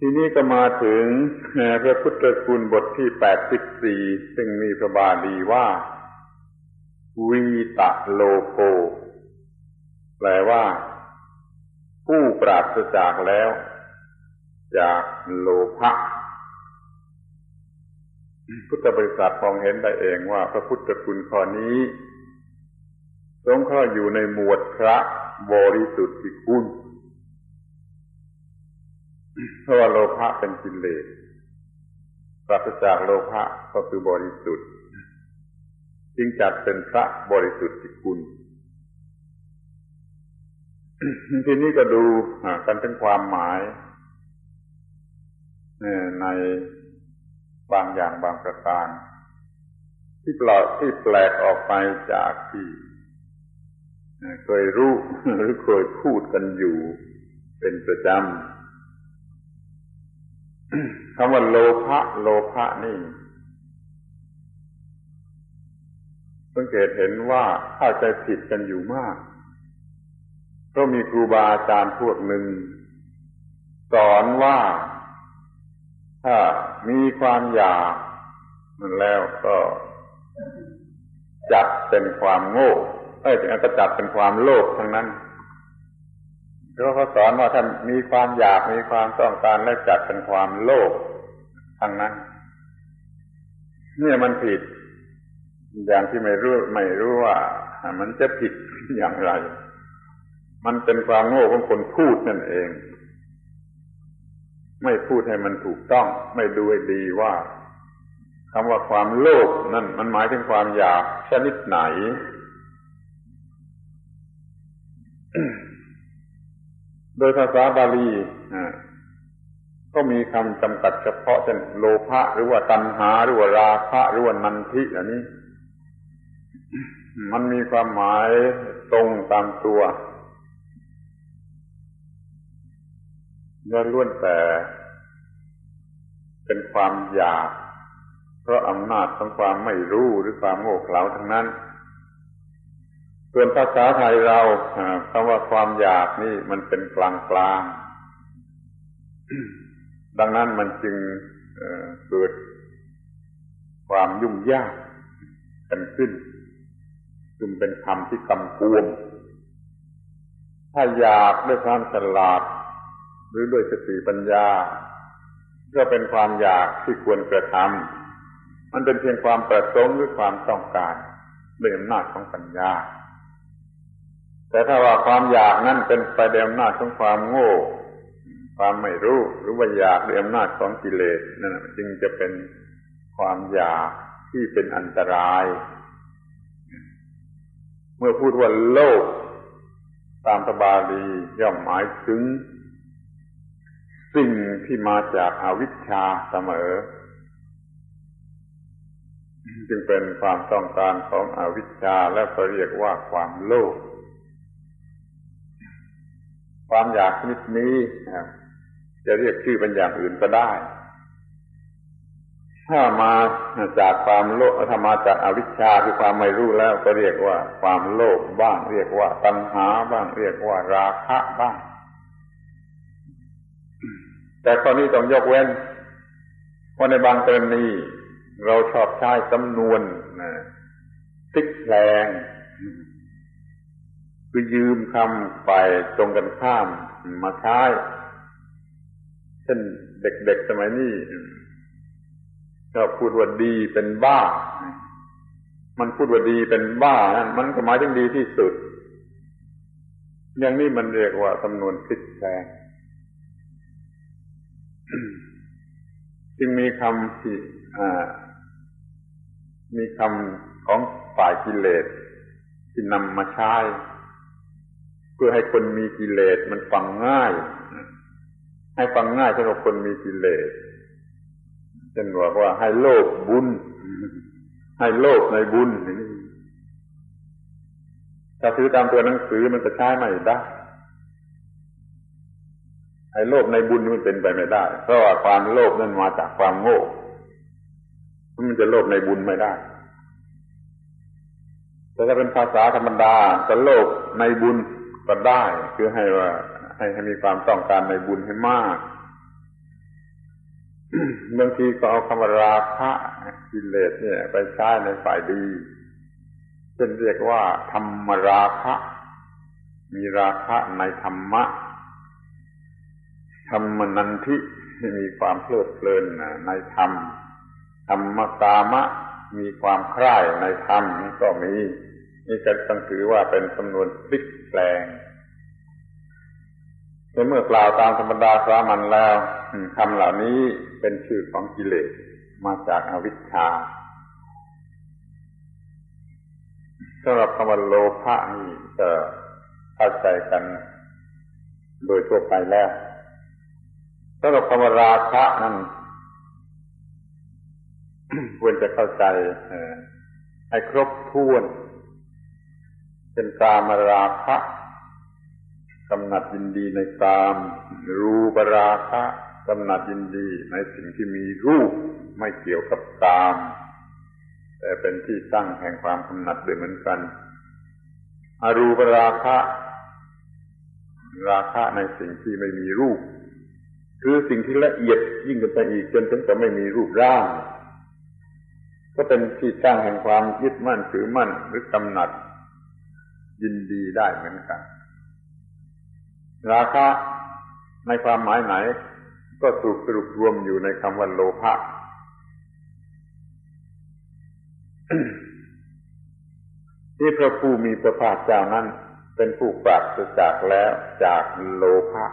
ทีนี้ก็มาถึงพระพุทธคุณบทที่แปดสิบสี่ซึ่งมีพระบาลีว่า วีตะโลโก แปลว่า ผู้ปราศจากแล้ว จากโลภะพุทธบริษัทมองเห็นได้เองว่า พระพุทธคุณข้อนี้สงเคราะห์อยู่ในหมวดพระบริสุทธิคุณ เพราะว่าโลภะเป็นกิเลสปราศจากโลภะก็คือบริสุทธิ์ จึงจัดเป็นพระบริสุทธิ์คุณ ทีนี้ก็ดูกันเป็นความหมายในบางอย่างบางประการ ที่ปลอดที่แปลกออกไปจากที่เคยรู้หรือเคยพูดกันอยู่เป็นประจำ คำว่าโลภะโลภะนี่สังเกตเห็นว่าเข้าใจผิดกันอยู่มาก ก็มีครูบาอาจารย์พวกหนึ่ง สอนว่า ถ้ามีความอยากมันแล้วก็จัดเป็นความโง่ เอ้ยก็จัดเป็นความโลภทั้งนั้น เพราะเขาสอนว่าถ้ามีความอยากมีความต้องการแล้วจัดเป็นความโลภทั้งนั้นเนี่ยมันผิด อย่างที่ไม่รู้ไม่รู้ว่า มันจะผิดอย่างไร มันเป็นความโง่ของคนพูดนั่นเอง ไม่พูดให้มันถูกต้อง ไม่ดูให้ดีว่าคำว่าความโลภนั่น มันหมายถึงความอยากชนิดไหน โดยภาษาบาลีก็มีคำจำกัดเฉพาะเช่นโลภะหรือว่าตัณหาหรือว่าราคะหรือว่านันทิอันนี้ มันมีความหมายตรงตามตัวล้วนแต่เป็นความอยาก เพราะอำนาจของความไม่รู้หรือความโง่เขลาทั้งนั้น ส่วนภาษาไทยเราคำว่าความอยากนี่มันเป็นกลางกลางดังนั้นมันจึงเกิดความยุ่งยากกันขึ้นจึงเป็นคำที่กำกวม ถ้าอยากด้วยความฉลาด หรือด้วยสติปัญญา ก็เป็นความอยากที่ควรกระทำมันเป็นเพียงความประสงค์หรือความต้องการด้วยอำนาจของปัญญา แต่ถ้าว่าความอยากนั้นเป็นไปด้วยอำนาจของความโง่ ความไม่รู้หรือว่าอยากด้วยอำนาจของกิเลสนั่นจึงจะเป็นความอยากที่เป็นอันตราย เมื่อพูดว่าโลก ตามตบาลีย่อมหมายถึง สิ่งที่มาจากอาวิชชาเสมอ จึงเป็นความต้องการของอวิชชาและก็เรียกว่าความโลภ ความอยากชนิดนี้จะเรียกชื่อเป็นอย่างอื่นก็ได้ ถ้ามาจากความโลภถ้ามาจากอาวิชชาคือความไม่รู้แล้วก็เรียกว่า ความโลภบ้าง เรียกว่าตัณหาบ้าง เรียกว่าราคะบ้าง แต่ตอนนี้ต้องยกเว้นว่าในบางกรณีเราชอบใช้สำนวนติ๊กแรง คือยืมคำไปตรงกันข้ามมาใช้เช่นเด็กๆสมัยนี้ชอบพูดว่าดีเป็นบ้า มันพูดว่าดีเป็นบ้านั่นมันก็หมายถึงดีที่สุด อย่างนี้มันเรียกว่าจำนวนคิดแรงจึงมีคำที่มีคำของฝ่ายกิเลสที่นำมาใช้ พื่อให้คนมีกิเลสมันฟังง่าย ให้ฟังง่ายสำหรับคนมีกิเลสเช่นบอกว่าให้โลภบุญ ให้โลภในบุญนี่ถ้าซื้อตามตัวหนังสือมันจะใช้ไม่ได้ให้โลภในบุญมันเป็นไปไม่ได้ เพราะว่าความโลภนั้นมาจากความโง่มันจะโลภในบุญไม่ได้ แต่ถ้าเป็นภาษาธรรมดาจะโลภในบุญ ก็ได้คือให้ว่า ให้ให้มีความต้องการในบุญให้มากบางทีก็เอาคำราคะกิเลสเนี่ย ไปใช้ในฝ่ายดีเช่นเรียกว่า ธรรมราคะ มีราคะในธรรมะ ธรรมนันทิมีความเพลิดเพลินในธรรม ธรรมกามะ มีความใคร่ในธรรมนี่ก็มี นี่ก็ต้องถือว่าเป็นจำนวนพลิกแปลงในเมื่อกล่าวตามธรรมดาสามัญแล้วคำเหล่านี้เป็นชื่อของกิเลสมาจากอาวิชชาสำหรับคำว่าโลภะนี่จะเข้าใจกันโดยทั่วไปแล้วสำหรับคำว่าราคะนั่นควรจะเข้าใจให้ครบถ้วน เป็นกามราคะกำหนัดยินดีในกาม รูปราคะกำหนัดยินดีในสิ่งที่มีรูปไม่เกี่ยวกับกาม แต่เป็นที่ตั้งแห่งความกำหนัดด้วยเหมือนกัน อรูปราคะ ราคะในสิ่งที่ไม่มีรูป คือสิ่งที่ละเอียดยิ่งขึ้นไปอีกจนถึงจะไม่มีรูปร่าง ก็เป็นที่ตั้งแห่งความยึดมั่นถือมั่นหรือกำหนัด ยินดีได้เหมือนกัน ราคะในความหมายไหน ก็ถูกสรุปรวมอยู่ในคำว่าโลภะที่พระผู้มีพระภาคเจ้านั้น เป็นผู้ปราศจากแล้วจากโลภะ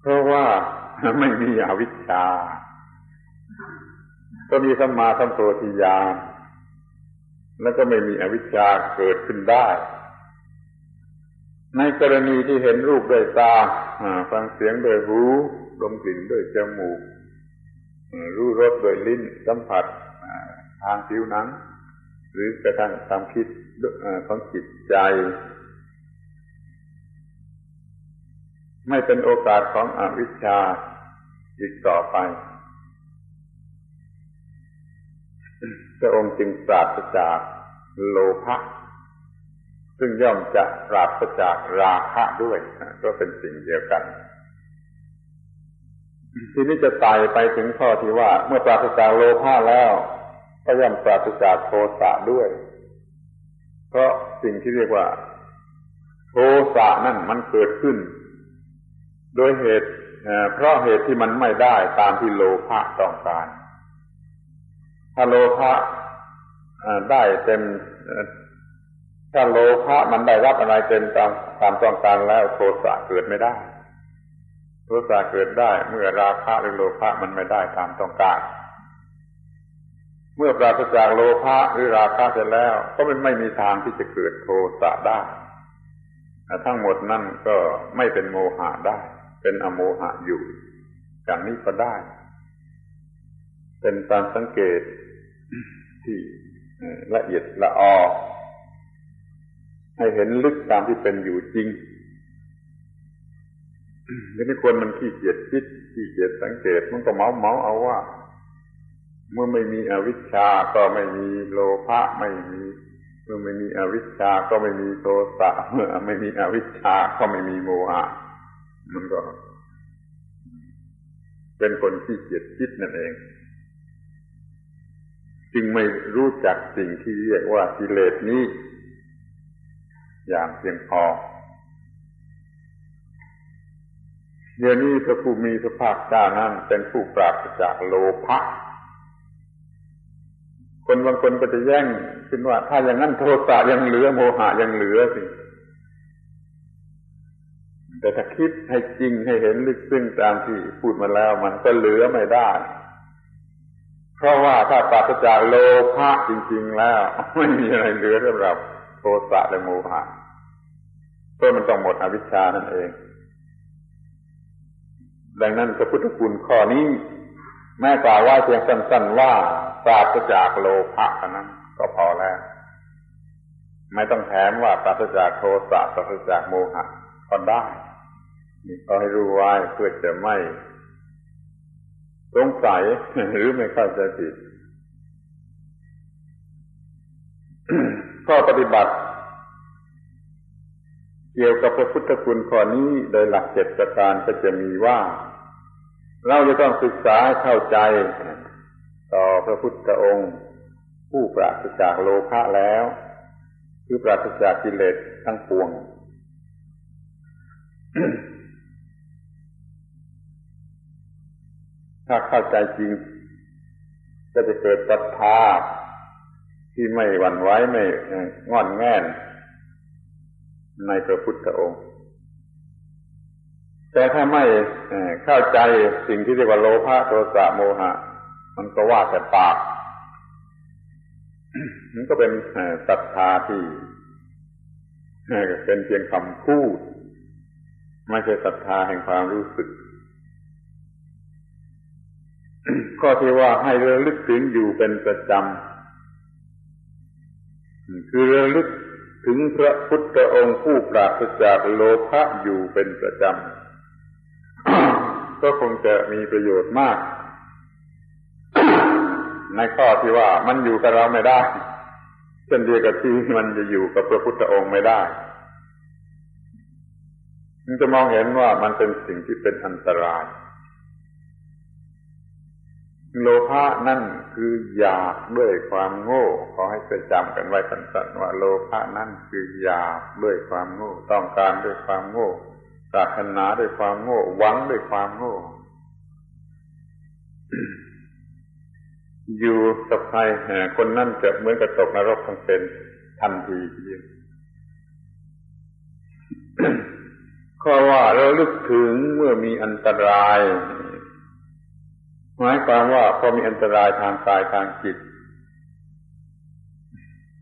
เพราะว่าไม่มีอวิชชา ก็มีสัมมาสัมโพธิญาณ แล้วก็ไม่มีอวิชชาเกิดขึ้นได้ ในกรณีที่เห็นรูปด้วยตาฟังเสียงด้วยหูดมกลิ่นด้วยจมูกรู้รสด้วยลิ้นสัมผัสทางผิวหนัง หรือกระทั่งความคิดของจิตใจ ไม่เป็นโอกาสของอวิชชาอีกต่อไป พระองค์จึงปราศจากโลภะซึ่งย่อมจะปราศจากราคะด้วยก็เป็นสิ่งเดียวกัน ทีนี้จะไต่ไปถึงข้อที่ว่า เมื่อปราศจากโลภะแล้ว ก็ย่อมปราศจากโทสะด้วย เพราะสิ่งที่เรียกว่า โทสะนั่นมันเกิดขึ้น โดยเหตุเพราะเหตุที่มันไม่ได้ตามที่โลภะต้องการ ถ้าโลภะได้เต็มถ้าโลภะมันได้รับอะไรเต็มตามตามต้องการแล้วโทสะเกิดไม่ได้โทสะเกิดได้เมื่อราคะหรือโลภะมันไม่ได้ตามต้องการ เมื่อปราศจากโลภะหรือราคะเสร็จแล้ว ก็มันไม่มีทางที่จะเกิดโทสะได้ทั้งหมดนั่นก็ไม่เป็นโมหะได้ เป็นอโมหะอยู่อย่างนี้ก็ได้ เป็นการสังเกตที่ละเอียดละออให้เห็นลึกตามที่เป็นอยู่จริงทีนี้คนมันขี้เกียจคิดขี้เกียจสังเกตมันก็เมาเมาเอาว่า เมื่อไม่มีอวิชชาก็ไม่มีโลภะไม่มี เมื่อไม่มีอวิชชาก็ไม่มีโทสะเมื่อไม่มีอวิชชาก็ไม่มีโมหะมันก็ เป็นคนขี้เกียจคิดนั่นเอง จึงไม่รู้จักสิ่งที่เรียกว่ากิเลสนี้ อย่างเพียงพอเดี๋ยวนี้พระผู้มีพระภาคเจ้านั้นเป็นผู้ปราศจากโลภะคนบางคนก็จะแย่งขึ้นว่า ถ้าอย่างนั้นโทสะยังเหลือโมหะยังเหลือสิแต่ถ้าคิดให้จริงให้เห็นลึกซึ้งตามที่พูดมาแล้วมันก็เหลือไม่ได้ เพราะว่าถ้าปราศจากโลภะจริง ๆ แล้ว ไม่มีอะไรเหลือสำหรับโทสะและโมหะเพราะมันต้องหมดอวิชชานั่นเอง ดังนั้นพระพุทธคุณข้อนี้ แม้กล่าวว่าเพียงสั้น ๆ ว่าปราศจากโลภะนั้น ก็พอแล้ว ไม่ต้องแถมว่าปราศจากโทสะปราศจากโมหะก็ได้นี่ก็ให้รู้ไว้เพื่อจะไม่ สงสัยหรือไม่เข้าใจผิดข้อปฏิบัติ เกี่ยวกับพระพุทธคุณข้อนี้โดยหลักเจ็ดประการก็จะมีว่า เราจะต้องศึกษาเข้าใจ ต่อพระพุทธองค์ ผู้ปราศจากโลภะแล้ว คือปราศจากกิเลสทั้งปวง ถ้าเข้าใจจริง ก็จะเกิดศรัทธาที่ไม่หวั่นไหวไม่งอนแง่น ในพระพุทธองค์ แต่ถ้าไม่เข้าใจสิ่งที่เรียกว่าโลภะโทสะโมหะ มันก็ว่าแต่ปากมันก็เป็นศรัทธาที่เป็นเพียงคำพูด ไม่ใช่ศรัทธาแห่งความรู้สึก ข้อที่ว่าให้เระลึกถึงอยู่เป็นประจำคือเระลึกถึงพระพุทธองค์ผู้ปราศจากโลภะอยู่เป็นประจำก็คงจะมีประโยชน์มาก ในข้อที่ว่ามันอยู่กับเราไม่ได้เช่นเดียวกับที่มันจะอยู่กับพระพุทธองค์ไม่ได้มันจะมองเห็นว่ามันเป็นสิ่งที่เป็นอันตราย โลภะนั่นคืออยากด้วยความโง่ขอให้เคยจำกันไว้สั้นๆว่าโลภะนั่นคืออยากด้วยความโง่ ต้องการด้วยความโง่ปรารถนาด้วยความโง่หวังด้วยความโง่ อยู่กับใครคนนั่นจะเหมือนกับตกนรกทั้งเป็นทันทีทีเดียวข้อว่าเราลึกถึงเมื่อมีอันตราย หมายความว่าพอมีอันตรายทางกายทางจิต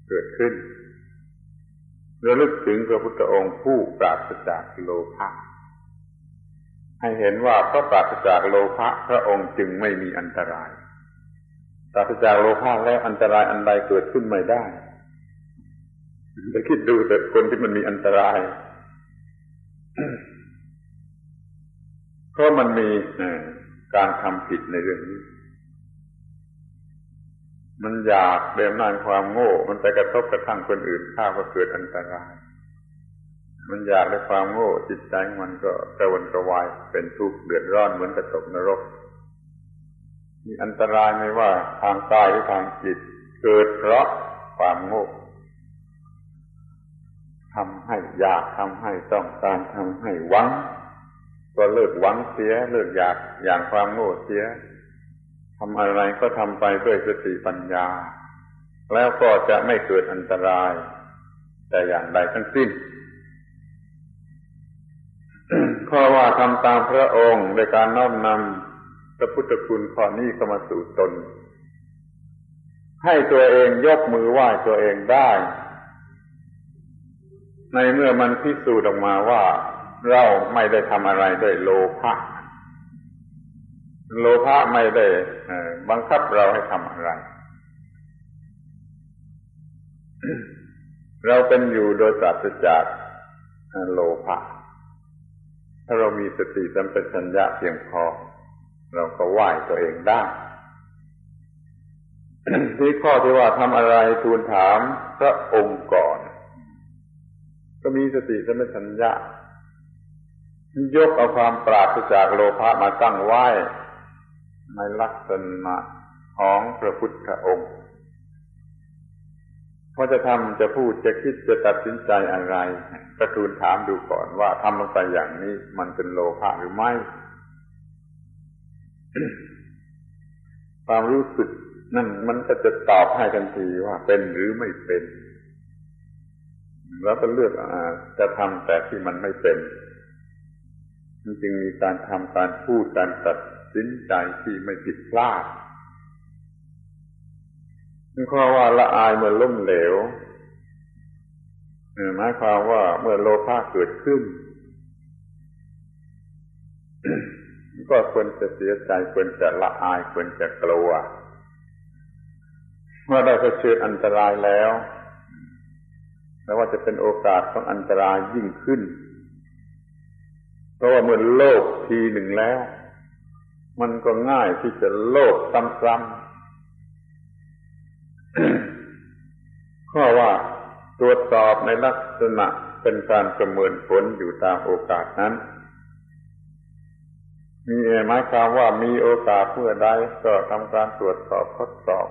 เกิดขึ้นระลึกถึงพระพุทธองค์ผู้ปราศจากโลภะให้เห็นว่าพระปราศจากโลภะพระองค์จึงไม่มีอันตราย ปราศจากโลภะแล้วอันตรายอันใดเกิดขึ้นไม่ได้ไปคิดดูแต่คนที่มันมีอันตราย เพราะมันมี การทำผิดในเรื่องนี้ มันอยากเดิมนานความโง่ มันไปกระทบกระทั่งคนอื่นข้าก็เกิดอันตราย มันอยากในความโง่จิตใจมันก็กระวนกระวายเป็นทุกข์เดือดร้อนเหมือนกระตกนรกมีอันตรายไม่ว่าทางกายหรือทางจิต เกิดเพราะความโง่ทำให้อยากทำให้ต้องการทำให้หวัง ก็เลิกหวังเสีย เลิกอยากอย่างความโง่เสียทำอะไรก็ทำไปด้วยสติปัญญา แล้วก็จะไม่เกิดอันตราย แต่อย่างใดทั้งสิ้นเพราะว่าทำตามพระองค์ในการน้อมนำพระพุทธคุณข้อนี้เข้ามาสู่ตน ให้ตัวเองยกมือไหว้ตัวเองได้ ในเมื่อมันพิสูจน์ออกมาว่า เราไม่ได้ทำอะไรด้วยโลภะโลภะไม่ได้บังคับเราให้ทำอะไร เราเป็นอยู่โดยปราศจากโลภะถ้าเรามีสติสัมปชัญญะเพียงพอ เราก็ไหวตัวเองได้ที่ข้อที่ว่าทำอะไรทูลถามพระองค์ก่อน ก็มีสติสัมปชัญญะ ยกเอาความปราศจากโลภะมาตั้งไว้ ในลักษณะของพระพุทธองค์พอจะทำจะพูดจะคิดจะตัดสินใจอะไรก็ทูลถามดูก่อนว่าทำลงไปอย่างนี้มันเป็นโลภะหรือไม่ ความรู้สึกนั่นมันก็จะตอบให้ทันทีว่าเป็นหรือไม่เป็น แล้วก็เลือกจะทำแต่ที่มันไม่เป็น มันจึงมีการทำการพูดการตัดสินใจที่ไม่ผิดพลาดนี่ข้อว่าละอายเมื่อล้มเหลวหมายความว่าเมื่อโลภะเกิดขึ้น ก็ควรจะเสียใจควรจะละอายควรจะกลัวเมื่อได้เผชิญอันตรายแล้วไม่ว่าจะเป็นโอกาสของอันตรายยิ่งขึ้น เพราะว่าเมื่อโลภทีหนึ่งแล้ว มันก็ง่ายที่จะโลภซ้ำๆข้อว่าตรวจสอบในลักษณะเป็นการประเมินผลอยู่ตามโอกาสนั้น มีหมายความว่ามีโอกาสเพื่อใดก็ทำการตรวจสอบทดสอบ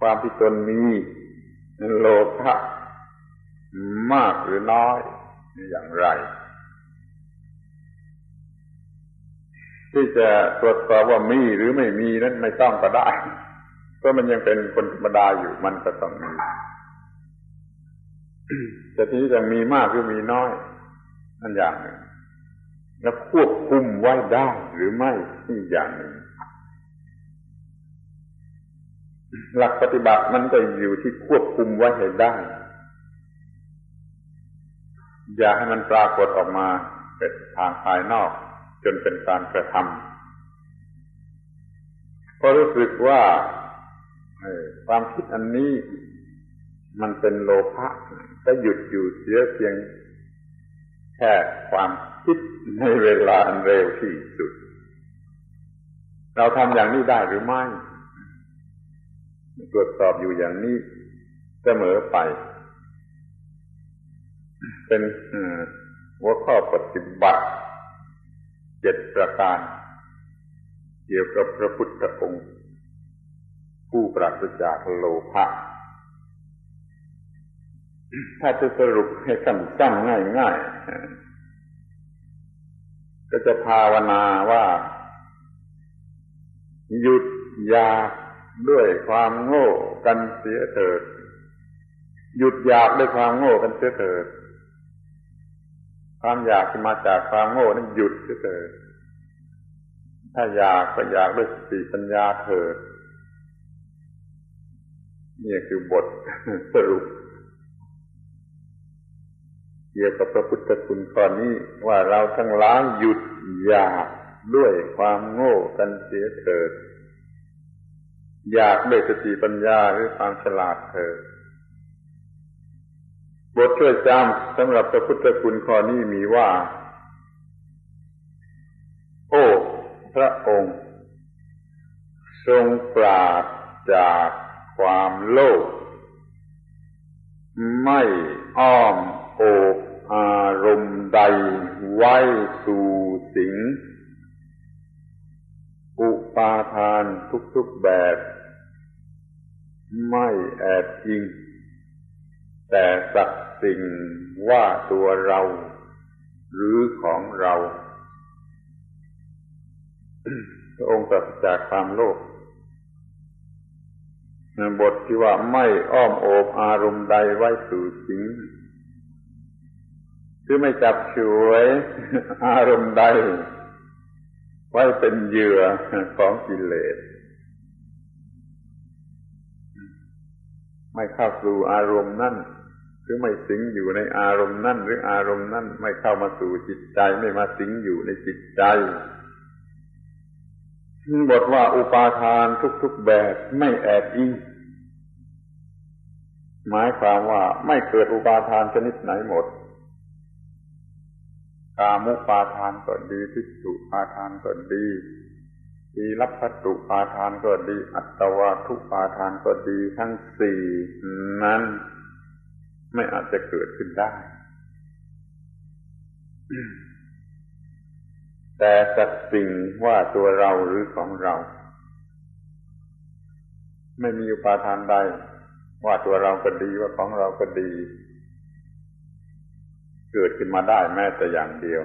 ความที่ตนมีโลภะ มากหรือน้อยอย่างไร ที่จะตรวจสอบว่ามีหรือไม่มีนั้นไม่ต้องก็ได้ เพราะมันยังเป็นคนธรรมดาอยู่มันก็ต้องมีแต่ทีนี้จะมีมากหรือมีน้อยนั่นอย่างหนึ่งแล้วควบคุมไว้ได้หรือไม่อีกอย่างหนึ่ง หลักปฏิบัติมันก็อยู่ที่ควบคุมไว้ให้ได้ อย่าให้มันปรากฏออกมาเป็นทางภายนอก จนเป็นการกระทำเพราะรู้สึกว่าความคิดอันนี้มันเป็นโลภะก็หยุดอยู่เสียเพียงแค่ความคิดในเวลาอันเร็วที่สุด เราทำอย่างนี้ได้หรือไม่ตรวจสอบอยู่อย่างนี้เสมอไป เป็นหัวข้อปฏิบัติเจ็ดประการ เกี่ยวกับพระพุทธองค์ ผู้ปราศจากโลภะถ้าจะสรุปให้สั้นๆง่ายๆ ก็จะภาวนาว่า หยุดอยากด้วยความโง่กันเสียเถิด หยุดอยากด้วยความโง่กันเสียเถิด ความอยากที่มาจากความโง่นั้นหยุดเสียเถิดถ้าอยากก็อยากด้วยสติปัญญาเถิดนี่คือบทสรุป เกี่ยวกับพระพุทธคุณข้อนี้ว่าเราทั้งหลายหยุดอยากด้วยความโง่กันเสียเถิด อยากด้วยสติปัญญาหรือความฉลาดเถิด บทช่วยจำสำหรับพระพุทธคุณข้อนี้มีว่า โอ้ พระองค์ ทรงปราศจากความโลภไม่อ้อมโอบอารมณ์ใดไว้สู่สิง อุปาทานทุกๆแบบ ไม่แอบอิง แต่สักสิ่งว่าตัวเรา หรือของเราพระองค์ตรัสจากความโลภบทที่ว่าไม่อ้อมโอบอารมณ์ใดไว้สู่สิงคือไม่จับฉวยอารมณ์ใด ไว้เป็นเหยื่อของกิเลส ไม่เข้าสู่อารมณ์นั่น รือไม่สิงอยู่ในอารมณ์นั่นหรืออารมณ์นั่นไม่เข้ามาสู่จิตใจไม่มาสิงอยู่ในจิตใจบทว่าอุปาทานทุกๆแบบไม่แอบอิงหมายความว่าไม่เกิดอุปาทานชนิดไหนหมดกามุปาทานก็ดีทิฏฐุปาทานก็ดีทีรัพัตุปาทานก็ดี อัตวาทุปาทานก็ดีทั้งสี่นั้น ไม่อาจจะเกิดขึ้นได้ แต่สัตสิ่งว่าตัวเราหรือของเรา ไม่มีอุปาทานใด ว่าตัวเราก็ดีว่าของเราก็ดี เกิดขึ้นมาได้แม้แต่อย่างเดียว